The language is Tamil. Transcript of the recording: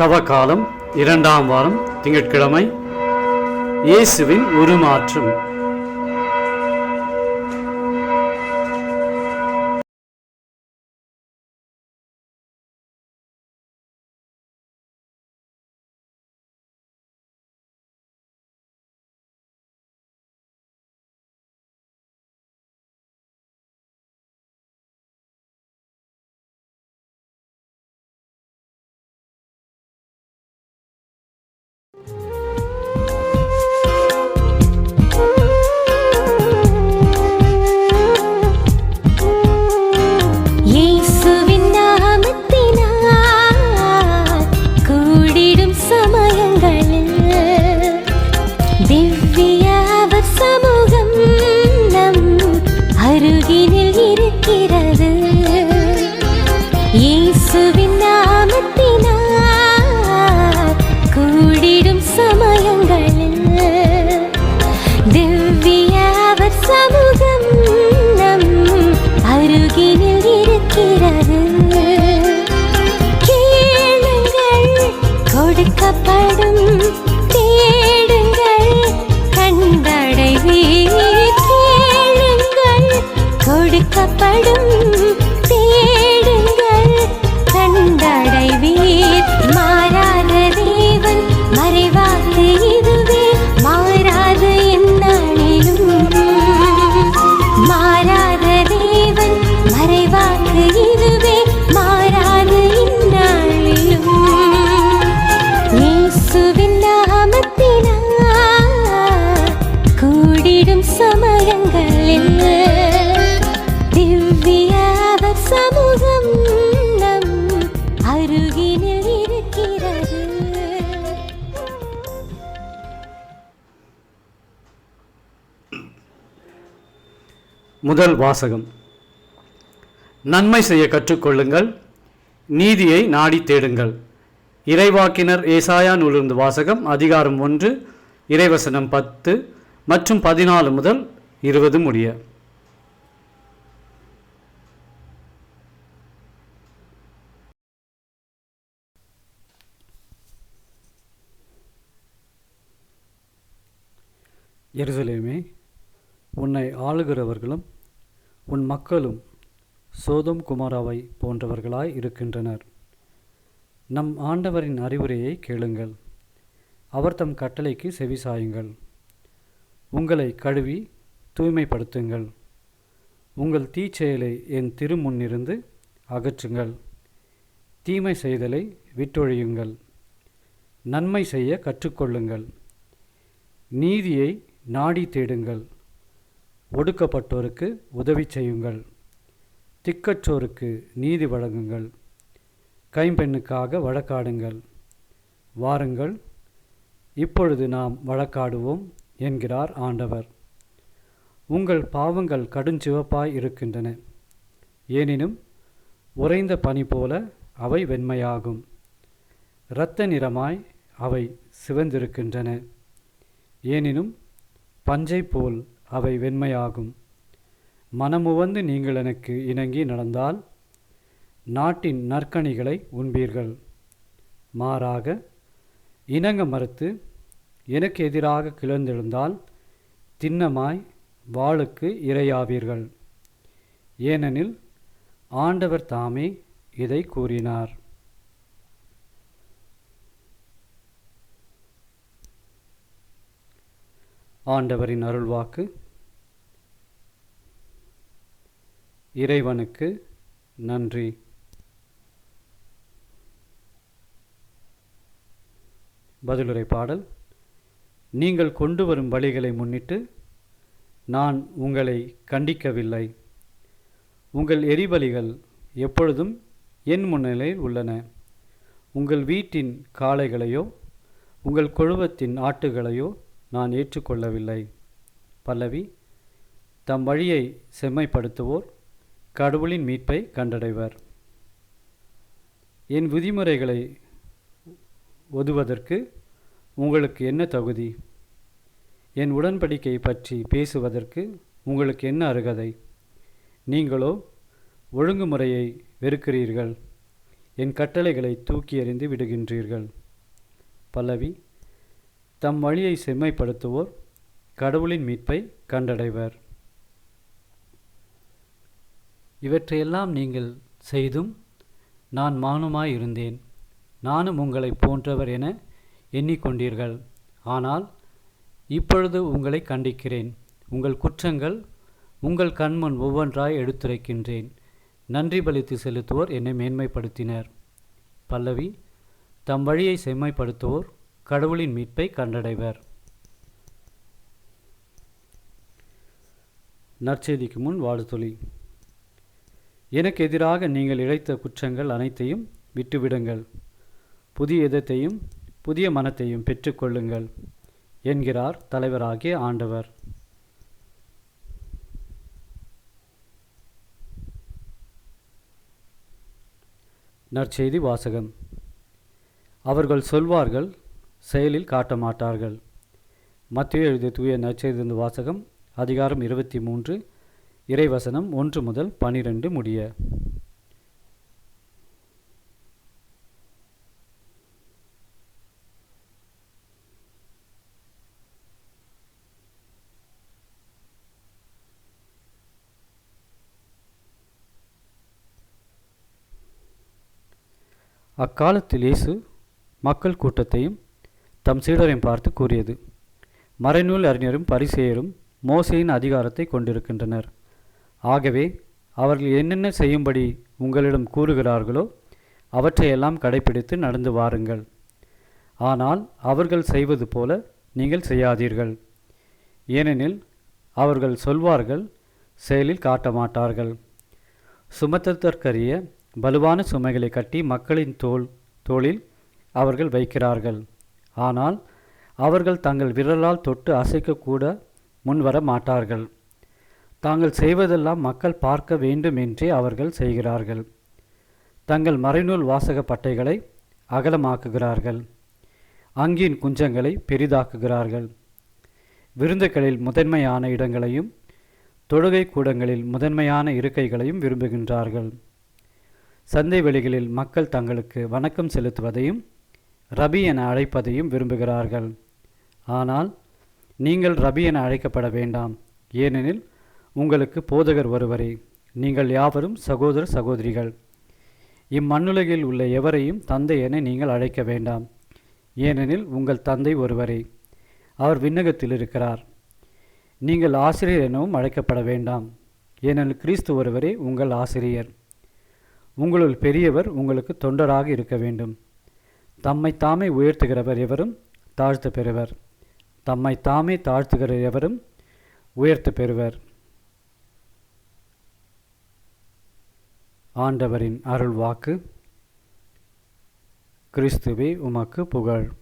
தவ காலம் இரண்டாம் வாரம் திங்கட்கிழமை இயேசுவின் உருமாற்றம். கொடுக்கப்படும் தேடுங்கள் கண்டடைவீர். கேளுங்கள் கொடுக்கப்படும் முதல் வாசகம். நன்மை செய்ய கற்றுக்கொள்ளுங்கள் நீதியை நாடி தேடுங்கள். இறைவாக்கினர் ஏசாயா நூலிருந்து வாசகம் அதிகாரம் ஒன்று இறைவசனம் பத்து மற்றும் பதினாலு முதல் இருபது முடிய. எருசலேமே உன்னை ஆளுகிறவர்களும் உன் மக்களும் சோதம் குமாராவை போன்றவர்களாய் இருக்கின்றனர். நம் ஆண்டவரின் அறிவுரையை கேளுங்கள். அவர் தம் கட்டளைக்கு செவிசாயுங்கள் உங்களை கழுவி தூய்மைப்படுத்துங்கள். உங்கள் தீச்செயலை என் திருமுன்னிருந்து அகற்றுங்கள். தீமை செய்தலை விட்டொழியுங்கள். நன்மை செய்ய கற்றுக்கொள்ளுங்கள். நீதியை நாடி தேடுங்கள். ஒடுக்கப்பட்டோருக்கு உதவி செய்யுங்கள். திக்கற்றோருக்கு நீதி வழங்குங்கள். கைம்பெண்ணுக்காக வழக்காடுங்கள். வாருங்கள். இப்பொழுது நாம் வழக்காடுவோம் என்கிறார் ஆண்டவர். உங்கள் பாவங்கள் கடுஞ்சிவப்பாய் இருக்கின்றன. ஏனினும் உறைந்த பனி போல அவை வெண்மையாகும். இரத்த நிறமாய் அவை சிவந்திருக்கின்றன. ஏனினும் பஞ்சை போல் அவை வெண்மையாகும். மனமுவந்து நீங்கள் எனக்கு இணங்கி நடந்தால் நாட்டின் நற்கனிகளை உண்பீர்கள். மாறாக இணங்க மறுத்து எனக்கு எதிராக கிளர்ந்தெழுந்தால் திண்ணமாய் வாளுக்கு இரையாவீர்கள். ஏனெனில் ஆண்டவர் தாமே இதை கூறினார். ஆண்டவரின் அருள்வாக்கு. இறைவனுக்கு நன்றி. பதிலுரை பாடல் நீங்கள் கொண்டு வரும் வழிகளை முன்னிட்டு நான் உங்களை கண்டிக்கவில்லை. உங்கள் எரிபலிகள் எப்பொழுதும் என் முன்னிலையில் உள்ளன. உங்கள் வீட்டின் காளைகளையோ உங்கள் கொழுவத்தின் ஆட்டுகளையோ நான் ஏற்றுக்கொள்ளவில்லை. பல்லவி தம் வழியை செம்மைப்படுத்துவோர் கடவுளின் மீட்பை கண்டடைவர். என் விதிமுறைகளை ஒதுவதற்கு உங்களுக்கு என்ன தகுதி? என் உடன்படிக்கை பற்றி பேசுவதற்கு உங்களுக்கு என்ன அருகதை? நீங்களோ ஒழுங்குமுறையை வெறுக்கிறீர்கள். என் கட்டளைகளை தூக்கி எறிந்து விடுகின்றீர்கள். பல்லவி தம் வழியை செம்மைப்படுத்துவோர் கடவுளின் மீட்பை கண்டடைவர். இவற்றையெல்லாம் நீங்கள் செய்தும் நான் மானுமாயிருந்தேன் நானும் உங்களைப் போன்றவர் என எண்ணிக்கொண்டீர்கள். ஆனால் இப்பொழுது உங்களை கண்டிக்கிறேன். உங்கள் குற்றங்கள் உங்கள் கண்முன் ஒவ்வொன்றாய் எடுத்துரைக்கின்றேன். நன்றி பலித்து செலுத்துவோர் என்னை மேன்மைப்படுத்தினர். பல்லவி தம் வழியை செம்மைப்படுத்துவோர் கடவுளின் மீட்பை கண்டடைவர். நற்செய்திக்கு முன் வாழ்த்தொலி எனக்கு எதிராக நீங்கள் இழைத்த குற்றங்கள் அனைத்தையும் விட்டுவிடுங்கள். புதிய இதத்தையும் புதிய மனத்தையும் பெற்றுக்கொள்ளுங்கள் என்கிறார் தலைவராகிய ஆண்டவர். நற்செய்தி வாசகம். அவர்கள் சொல்வார்கள் செயலில் காட்ட மாட்டார்கள். மத்திய எழுதிய தூய நற்செய்தி வாசகம் அதிகாரம் இருபத்தி மூன்று இறைவசனம் ஒன்று முதல் பனிரெண்டு முடிய. அக்காலத்தில் இயேசு மக்கள் கூட்டத்தையும் தம் சீடரையும் பார்த்து கூறியது. மறைநூல் அறிஞரும் பரிசெயரும் மோசையின் அதிகாரத்தை கொண்டிருக்கின்றனர். ஆகவே அவர்கள் என்னென்ன செய்யும்படி உங்களிடம் கூறுகிறார்களோ அவற்றையெல்லாம் கடைப்பிடித்து நடந்து வாருங்கள். ஆனால் அவர்கள் செய்வது போல நீங்கள் செய்யாதீர்கள். ஏனெனில் அவர்கள் சொல்வார்கள் செயலில் காட்ட மாட்டார்கள் சுமத்தற்கரிய வலுவான சுமைகளை கட்டி மக்களின் தோல் தோளில் அவர்கள் வைக்கிறார்கள். ஆனால் அவர்கள் தங்கள் விரலால் தொட்டு அசைக்கக்கூட முன்வர மாட்டார்கள். தாங்கள் செய்வதெல்லாம் மக்கள் பார்க்க வேண்டும் என்றே அவர்கள் செய்கிறார்கள். தங்கள் மறைநூல் வாசக பட்டைகளை அகலமாக்குகிறார்கள். அங்கின் குஞ்சங்களை பெரிதாக்குகிறார்கள். விருந்துகளில் முதன்மையான இடங்களையும் தொழுகை கூடங்களில் முதன்மையான இருக்கைகளையும் விரும்புகின்றார்கள். சந்தை வெளிகளில் மக்கள் தங்களுக்கு வணக்கம் செலுத்துவதையும் ரபி என அழைப்பதையும் விரும்புகிறார்கள். ஆனால் நீங்கள் ரபி என அழைக்கப்பட வேண்டாம். ஏனெனில் உங்களுக்கு போதகர் ஒருவரே. நீங்கள் யாவரும் சகோதர சகோதரிகள். இம்மண்ணுலகில் உள்ள எவரையும் தந்தை என நீங்கள் அழைக்க வேண்டாம். ஏனெனில் உங்கள் தந்தை ஒருவரே. அவர் விண்ணகத்தில் இருக்கிறார். நீங்கள் ஆசிரியர் எனவும் அழைக்கப்பட வேண்டாம். ஏனெனில் கிறிஸ்து ஒருவரே உங்கள் ஆசிரியர். உங்களுள் பெரியவர் உங்களுக்கு தொண்டராக இருக்க வேண்டும். தம்மை தாமே உயர்த்துகிறவர் எவரும் தாழ்த்து பெறுவர். தம்மை தாமே தாழ்த்துகிற எவரும் உயர்த்து பெறுவர். ஆண்டவரின் அருள் வாக்கு கிறிஸ்துவே உமக்கு புகழ்.